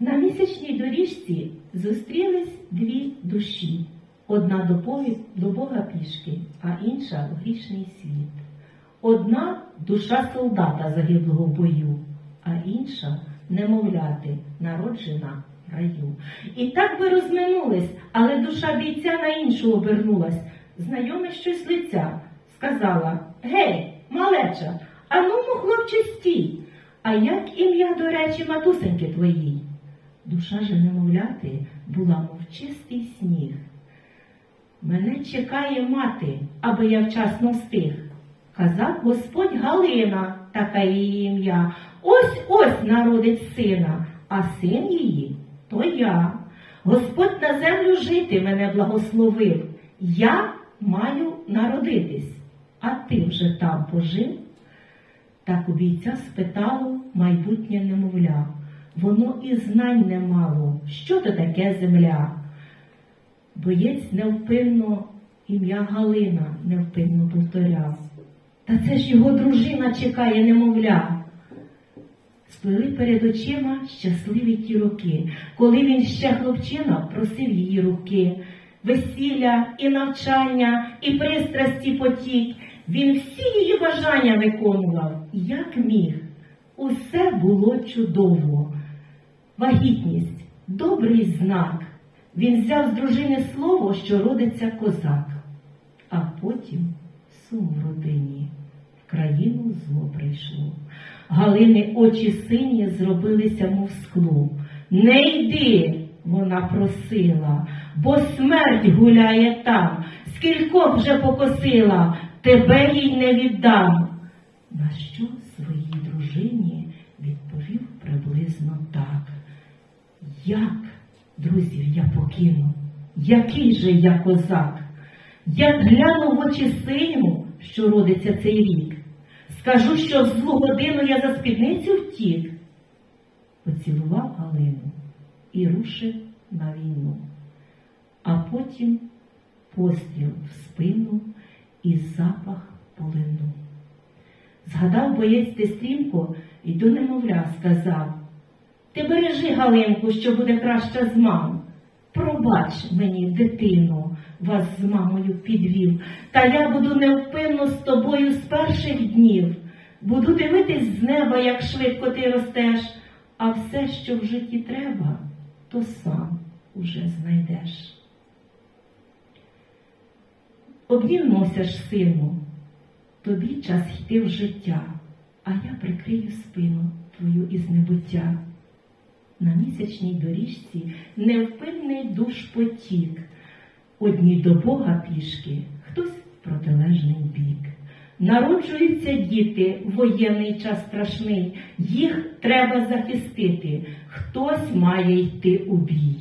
На місячній доріжці зустрілись дві душі. Одна до, пові- до Бога пішки, а інша в грішний світ. Одна душа солдата загиблого в бою, а інша немовляти, народжена в раю. І так би розминулись, але душа бійця на іншу обернулась. Знайоме щось лиця, сказала: Гей, малеча, а ну, хлопче, стій. А як ім'я, до речі, матусеньки твоїй? Душа же немовляти була, мов чистий сніг. Мене чекає мати, аби я вчасно встиг. Казав Господь Галина, таке її ім'я. Ось ось народить сина, а син її то я. Господь на землю жити мене благословив. Я маю народитись, а ти вже там пожив? Так у бійця спитало майбутнє немовля. Воно і знань не мало, що то таке земля. Боєць невпинно ім'я Галина невпинно повторяв. Та це ж його дружина чекає немовля. Сплили перед очима щасливі ті роки, коли він ще хлопчина просив її руки, весілля і навчання, і пристрасті потік. Він всі її бажання виконував, як міг. Усе було чудово. Вагітність добрий знак. Він взяв з дружини слово, що родиться козак, а потім сум в родині. В країну зло прийшло. Галини очі сині зробилися, мов скло. Не йди, вона просила, бо смерть гуляє там, скількох вже покосила, тебе їй не віддам. На що своїй дружині Як друзів я покину? Який же я козак? Як гляну в очі сину, що родиться цей рік, скажу, що в злу годину я за спідницю втік. Поцілував Галину і рушив на війну, а потім постріл в спину і запах полину. Згадав боєць те стрімко і до немовля сказав. Ти бережи Галинку, що буде краще з мам. Пробач мені, дитино, вас з мамою підвів, та я буду невпинно з тобою з перших днів. Буду дивитись з неба, як швидко ти ростеш, а все, що в житті треба, то сам уже знайдеш. Обнімося ж, сину, тобі час йти в життя, а я прикрию спину твою із небуття. На місячній доріжці невпинний душ потік. Одні до Бога пішки, хтось в протилежний бік. Народжуються діти, воєнний час страшний, їх треба захистити, хтось має йти у бій.